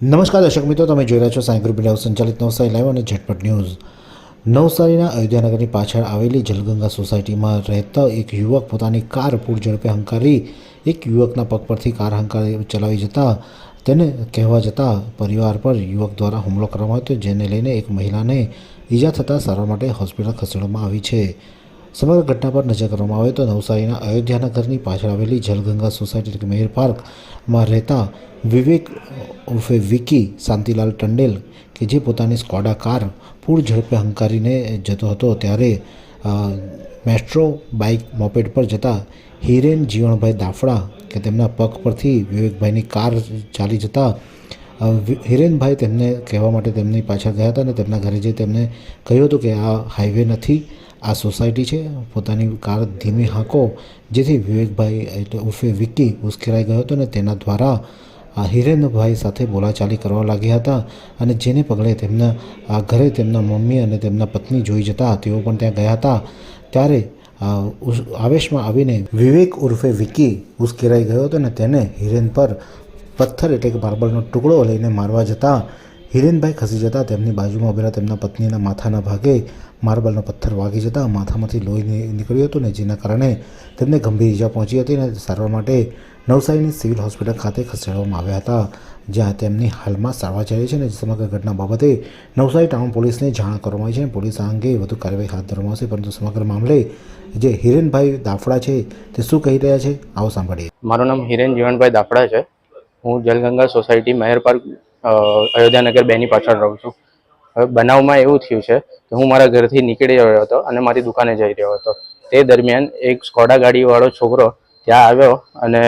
નમસ્કાર દર્શક મિત્રો, તમે જોઈ રહ્યા છો સાંઈ ગ્રુપ ઇન્ડિયા સંચાલિત નવસારી લાઈવ અને ઝટપટ ન્યૂઝ. નવસારીના અયોધ્યાનગરની પાછળ આવેલી જલગંગા સોસાયટીમાં રહેતા એક યુવક પોતાની કાર પૂર ઝડપે હંકારી, એક યુવકના પગ પરથી કાર હંકારી ચલાવી જતા, તેને કહેવા જતાં પરિવાર પર યુવક દ્વારા હુમલો કરવામાં આવ્યો જેને લઈને એક મહિલાને ઈજા થતાં સારવાર માટે હોસ્પિટલ ખસેડવામાં આવી છે. સમગ્ર ઘટના પર નજર કરવામાં આવે તો નવસારીના અયોધ્યાનગરની પાછળ આવેલી જલગંગા સોસાયટી એટલે કે મેયર પાર્કમાં રહેતા વિવેક ઉર્ફે વિકી શાંતિલાલ ટંડેલ, કે જે પોતાની સ્કોડા કાર પૂર ઝડપે હંકારીને જતો હતો ત્યારે મેસ્ટ્રો બાઇક મોપેડ પર જતા હિરેન જીવણભાઈ દાફડા, કે તેમના પગ પરથી વિવેકભાઈની કાર ચાલી જતા હિરેનભાઈ તેમને કહેવા માટે તેમની પાછળ ગયા હતા અને તેમના ઘરે જઈ તેમને કહ્યું હતું કે આ હાઈવે નથી આ સોસાયટી છે. પોતાની કાર ધીમી હાંકો, જેથી વિવેકભાઈ એટલે ઉર્ફે વિક્કી ઉશ્કેરાઈ ગયો હતો અને તેના દ્વારા હિરેનભાઈ સાથે બોલાચાલી કરવા લાગ્યા હતા અને જેને પગલે તેમના, આ ઘરે તેમના મમ્મી અને તેમના પત્ની જોઈ જતા તેઓ પણ ત્યાં ગયા હતા. ત્યારે આવેશમાં આવીને વિવેક ઉર્ફે વિકી ઉશ્કેરાઈ ગયો હતો અને તેને હિરેન પર પથ્થર એટલે કે માર્બલનો ટુકડો લઈને મારવા જતાં હિરેનભાઈ ખસી જતા તેમની બાજુમાં ઉભેલા તેમના પત્નીના માથાના ભાગે માર્બલનો પથ્થર વાગી જતાં માથામાંથી લોહી નીકળ્યું હતું ને જેના કારણે તેમને ગંભીર ઈજા પહોંચી હતી અને સારવાર માટે નવસારીની સિવિલ હોસ્પિટલ ખાતે ખસેડવામાં આવ્યા હતા, જ્યાં તેમની હાલમાં સારવાર ચાલી છે અને સમગ્ર ઘટના બાબતે નવસારી ટાઉન પોલીસને જાણ કરવામાં આવી છે અને પોલીસ આ અંગે વધુ કાર્યવાહી હાથ ધરવામાં આવશે, પરંતુ સમગ્ર મામલે જે હિરેનભાઈ દાફડા છે તે શું કહી રહ્યા છે, આવો સાંભળીએ. મારું નામ હિરેન જીવનભાઈ દાફડા છે. હું જલગંગા સોસાયટી મહેર પાર્ક અયોધ્યાનગર બેની પાછળ રહું છું. બનાવમાં એવું થયું છે કે હું મારા ઘરથી નીકળી રહ્યો હતો અને મારી દુકાને જઈ રહ્યો હતો. તે દરમિયાન એક સ્કોડા ગાડીવાળો છોકરો ત્યાં આવ્યો અને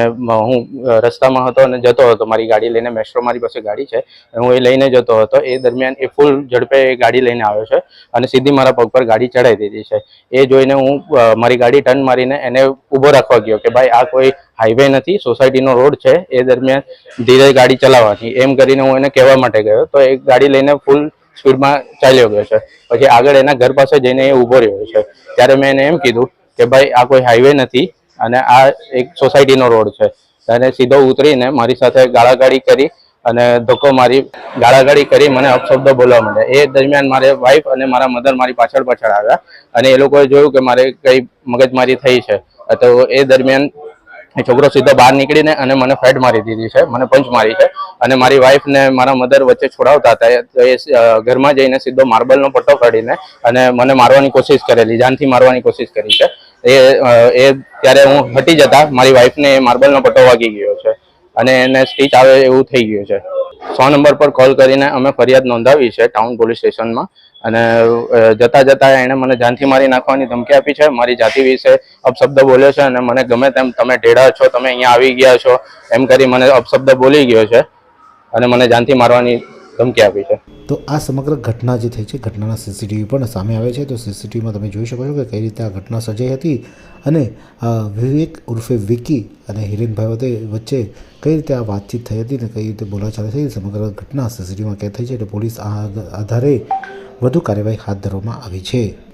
હું રસ્તામાં હતો અને જતો હતો. મારી ગાડી લઈને મેસ્ટ્રો મારી પાસે ગાડી છે. હું એ લઈને જતો હતો. એ દરમિયાન એ ફૂલ ઝડપે એ ગાડી લઈને આવ્યો છે અને સીધી મારા પગ પર ગાડી ચડાવી દીધી છે. એ જોઈને હું મારી ગાડી ટર્ન મારીને એને ઊભો રાખવા ગયો કે ભાઈ આ કોઈ હાઈવે નથી સોસાયટીનો રોડ છે, એ દરમિયાન ધીરે ગાડી ચલાવવાની એમ કરીને હું એને કહેવા માટે ગયો. તો એ ગાડી લઈને ફૂલ સ્પીડમાં ચાલ્યો ગયો છે. પછી આગળ એના ઘર પાસે જઈને એ ઊભો રહ્યો છે. ત્યારે મેં એને એમ કીધું કે ભાઈ, આ કોઈ હાઈવે નથી અને આ એક સોસાયટીનો રોડ છે. અને સીધો ઉતરીને મારી સાથે ગાળાગાળી કરી અને ધક્કો મારી ગાળાગાળી કરી મને અપશબ્દો બોલવા માંડ્યા. એ દરમિયાન મારે વાઈફ અને મારા મધર મારી પાછળ પાછળ આવ્યા અને એ લોકોએ જોયું કે મારે કઈ મગજમારી થઈ છે. તો એ દરમિયાન એ છોકરો સીધો બહાર નીકળીને અને મને ફેટ મારી દીધી છે, મને પંચ મારી છે. અને મારી વાઈફ ને મારા મધર વચ્ચે છોડાવતા હતા, તો એ ઘરમાં જઈને સીધો માર્બલનો પટ્ટો કાઢીને અને મને મારવાની કોશિશ કરેલી, જાનથી મારવાની કોશિશ કરી છે. એ એ ત્યારે હું હટી જતા, મારી વાઈફને માર્બલનો પટ્ટો વાગી ગયો છે. અને એને સ્ટીચ આવે એવું થઈ ગયું છે. સો નંબર પર કોલ કરીને અમે ફરિયાદ નોંધાવી છે ટાઉન પોલીસ સ્ટેશનમાં અને જતા જતા એણે મને જાનથી મારી નાખવાની ધમકી આપી છે, મારી જાતિ વિશે અપશબ્દ બોલ્યો છે અને મને ગમે તેમ તમે ઢેડા છો, તમે અહીંયા આવી ગયા છો, એમ કરી મને અપશબ્દ બોલી ગયો છે અને મને જાનથી મારવાની ધમકી આપી છે. તો આ સમગ્ર ઘટના જે થઈ છે, ઘટનાના સીસીટીવી પણ સામે આવે છે. તો સીસીટીવીમાં તમે જોઈ શકો છો કે કઈ રીતે આ ઘટના સર્જાઈ હતી અને વિવેક ઉર્ફે વિકી અને હિરેનભાઈ વચ્ચે વચ્ચે કઈ રીતે આ વાતચીત થઈ હતી ને કઈ રીતે બોલાચાલી થઈ, સમગ્ર ઘટના સીસીટીવીમાં કેદ થઈ છે. એટલે પોલીસ આ આધારે વધુ કાર્યવાહી હાથ ધરવામાં આવી છે.